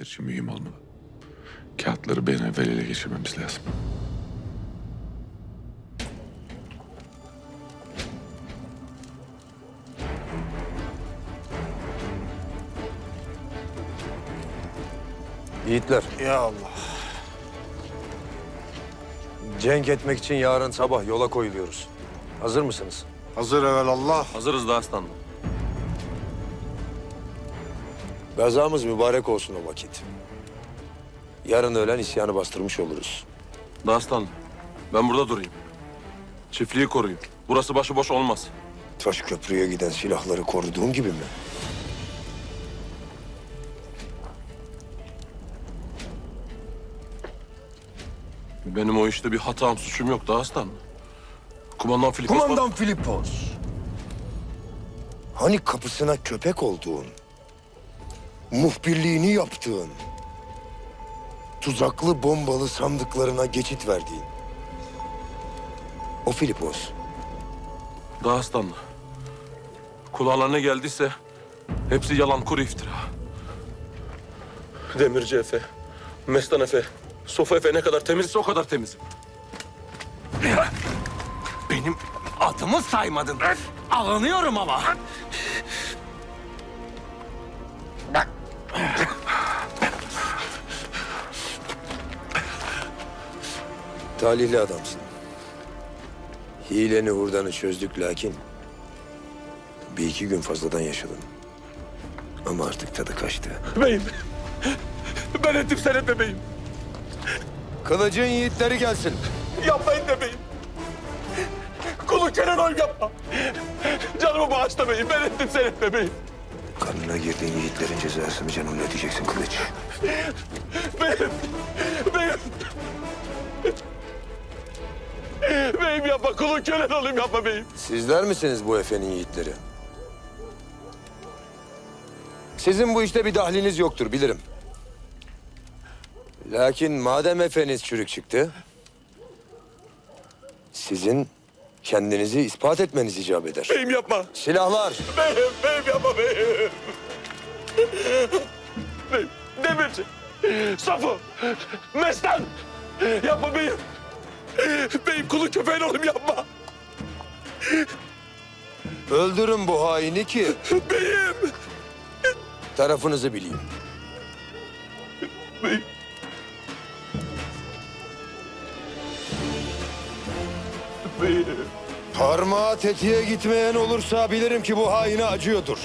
için mühim olmalı. Kağıtları bir an evvel ele geçirmemiz lazım. Yiğitler, Ya Allah. cenk etmek için yarın sabah yola koyuluyoruz. Hazır mısınız? Hazır Allah. Hazırız da aslanım. Gazamız mübarek olsun o vakit. Yarın öğlen isyanı bastırmış oluruz. Da aslanım. Ben burada durayım. Çiftliği koruyayım. Burası başıboş olmaz. Taş köprüye giden silahları koruduğun gibi mi? Benim o işte bir hatam, suçum yok da aslanım. Kumandan Filipos... Kumandan Filipos. Hani kapısına köpek olduğun, muhbirliğini yaptığın, tuzaklı bombalı sandıklarına geçit verdiğin. O Filipos. Da aslanım. Kulağına ne geldiyse hepsi yalan, kuru iftira. Demirci Efe, Mestan Efe, Sofa Efe ne kadar temizse o kadar temizim. Benim adımı saymadın. Alınıyorum ama. Talihli adamsın. Hileni hurdanı çözdük lakin... ...bir iki gün fazladan yaşadın. Ama artık tadı kaçtı. Beyim, ben ettim sen etme beyim. Kılıcın yiğitleri gelsin. Yapmayın de beyim. Kulu Kenan oy yapma. Canımı bağışla beyim, ben ettim sen etme beyim. Kanına girdiğin yiğitlerin cezasını canınla ödeyeceksin kılıç. Beyim. Beyim yapma, kulun kölen olayım yapma beyim. Sizler misiniz bu efenin yiğitleri? Sizin bu işte bir dahliniz yoktur bilirim. Lakin madem efeniz çürük çıktı... ...sizin kendinizi ispat etmeniz icap eder. Beyim yapma. Silahlar! Beyim, beyim yapma beyim. Beyim, demirci. Safo, Mestan. Yapma beyim. Beyim kulun köpeğin olayım yapma. Öldürün bu haini ki Beyim. tarafınızı bileyim. Beyim. Beyim. Parmağı tetiğe gitmeyen olursa bilirim ki bu haine acıyordur.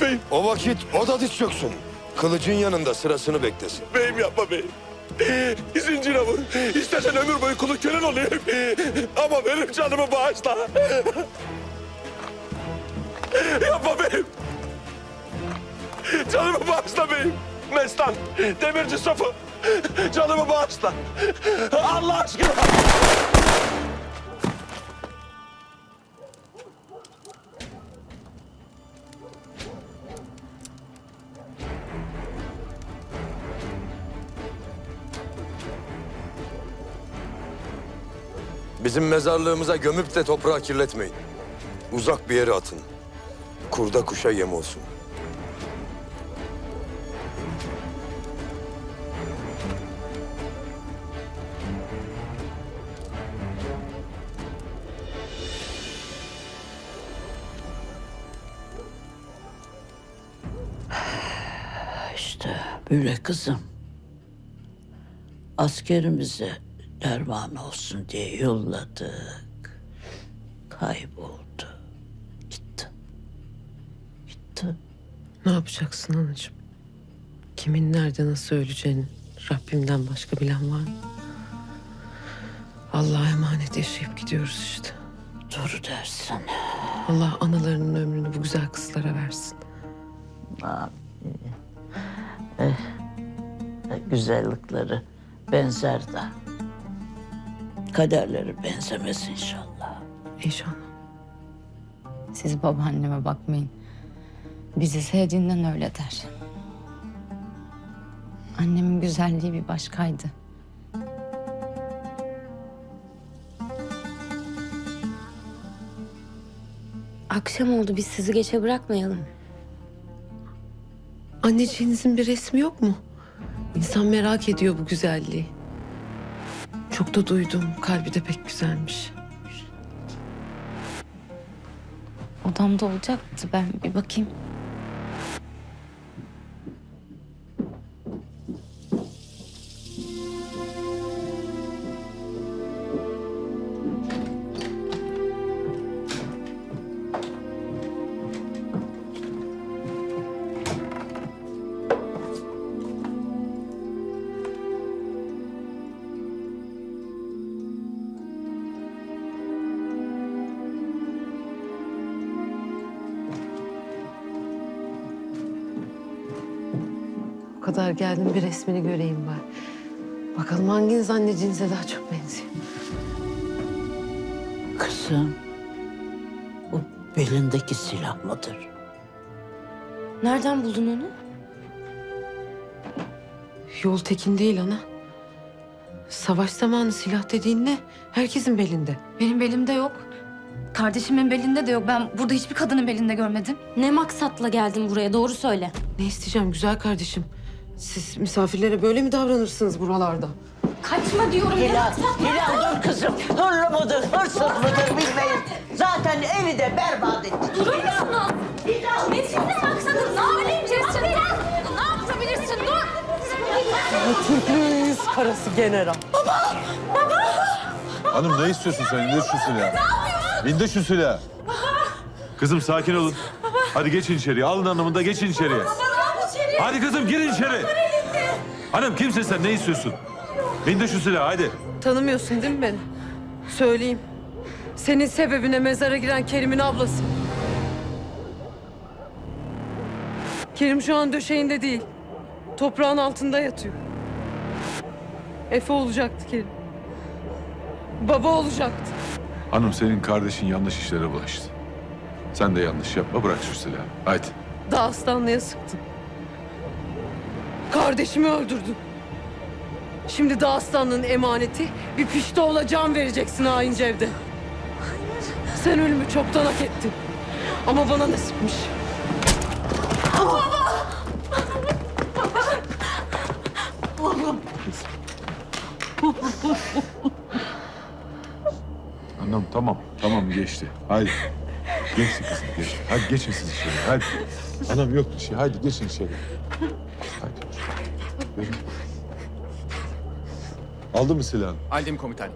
Beyim, O vakit o da diz çöksün. Kılıcın yanında sırasını beklesin. beyim yapma beyim. Zincire vur. İstersen ömür boyu kulu kölen olayım. Ama benim canımı bağışla. yapma beyim. Canımı bağışla beyim. Mestan, demirci sofu. Canımı bağışla. Allah aşkına. Bizim mezarlığımıza gömüp de toprağı kirletmeyin. Uzak bir yere atın. Kurda kuşa yem olsun. İşte böyle kızım. Askerimize derman olsun diye yolladık. Kayboldu. Gitti. Gitti. Ne yapacaksın anacığım? Kimin nerede nasıl öleceğini Rabbimden başka bilen var mı? Allah'a emanet yaşayıp gidiyoruz işte. Doğru dersin. Allah analarının ömrünü bu güzel kızlara versin. Güzellikleri benzer de. Kaderleri benzemez inşallah. İnşallah. Siz babaanneme bakmayın. Bizi sevdiğinden öyle der. Annemin güzelliği bir başkaydı. Akşam oldu biz sizi geçe bırakmayalım. Anneciğinizin bir resmi yok mu? İnsan merak ediyor bu güzelliği. Çok da duydum. Kalbi de pek güzelmiş. Odamda olacaktı ben bir bakayım. Kadar geldim bir resmini göreyim var. Bakalım hanginiz anneciğinize daha çok benziyor. Kızım, o belindeki silah mıdır? Nereden buldun onu? Yol tekin değil ana. Savaş zamanı silah dediğin ne? Herkesin belinde. Benim belimde yok. Kardeşimin belinde de yok. Ben burada hiçbir kadının belinde görmedim. Ne maksatla geldin buraya doğru söyle. Ne isteyeceğim güzel kardeşim? Siz misafirlere böyle mi davranırsınız buralarda? Kaçma diyorum. Hilal, Hilal dur kızım. Hırlı mıdır, hırsız mıdır bilmeyiz. Zaten evi de berbat etti. Durur musunuz? Ne sizin maksadın? Ne yapacaksın? Ne yapabilirsin? Dur. Türklüğün yüz karası general. Hanım ne istiyorsun sen? İndir şu silahı. İndir şu silahı. Kızım sakin olun. Hadi geçin içeriye. Alın hanımını geçin içeriye. Hadi kızım girin içeri. Hanım kimsin sen? Ne istiyorsun? İndir şu silahı hadi. Tanımıyorsun değil mi beni? Söyleyeyim. Senin sebebine mezara giren Kerim'in ablası. Kerim şu an döşeğinde değil. Toprağın altında yatıyor. Efe olacaktı Kerim. Baba olacaktı. Hanım senin kardeşin yanlış işlere bulaştı. Sen de yanlış yapma bırak şu silahı. Haydi. Dağıstanlı'ya sıktın. Kardeşimi öldürdün. Şimdi Dağıstanlı'nın emaneti bir piştoğla can vereceksin hain Cevde. Sen ölümü çoktan hak ettin. Ama bana nasipmiş. Hanım tamam tamam geçti. Haydi. Geçti kızım geçti. Hadi geçin siz içeri. Hadi. Anam yok bir şey. Haydi geçin içeri. Verin. Aldı mı silahını? Aldım komutanım.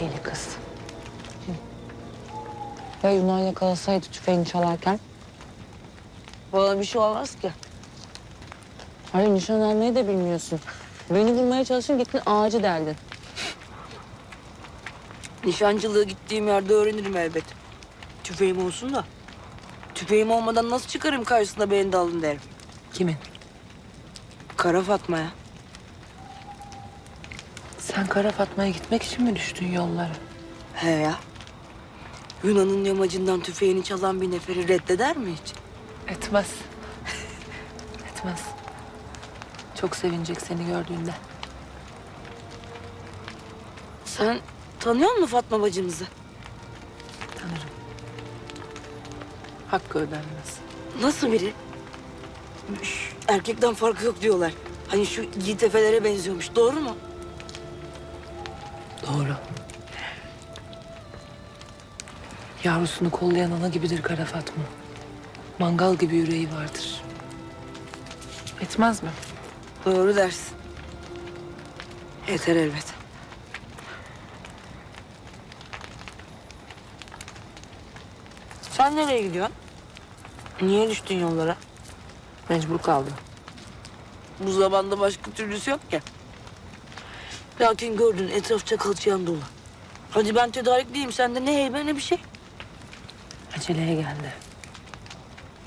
Deli kız. Ya Yunan yakalasaydı tüfeğini çalarken? Bana bir şey olmaz ki. Hayır nişan almayı da bilmiyorsun. Beni bulmaya çalışın gittin ağacı deldin. Nişancılığı gittiğim yerde öğrenirim elbet. Tüfeğim olsun da. Tüfeğim olmadan nasıl çıkarım karşısına beni de alın derim. Kimin? Kara Fatma'ya. Sen Kara Fatma'ya gitmek için mi düştün yollara? He ya. Yunan'ın yamacından tüfeğini çalan bir neferi reddeder mi hiç? Etmez. Etmez. Çok sevinecek seni gördüğünde. Sen tanıyor musun Fatma bacımızı? Tanırım. Hakkı ödenmez. Nasıl biri? Üş, Erkekten farkı yok diyorlar. Hani şu yiğit efelere benziyormuş. Doğru mu? Doğru. Yavrusunu kollayan ana gibidir Kara Fatma. Mangal gibi yüreği vardır. Etmez mi? Doğru dersin. Yeter elbet. Sen nereye gidiyorsun? Niye düştün yollara? Mecbur kaldım. Bu zamanda başka türlüsü yok ki. Lakin gördün etraf çakılçıyan dolu. Hadi ben tedarikliyim sende ne heybe ne bir şey. Aceleye geldi.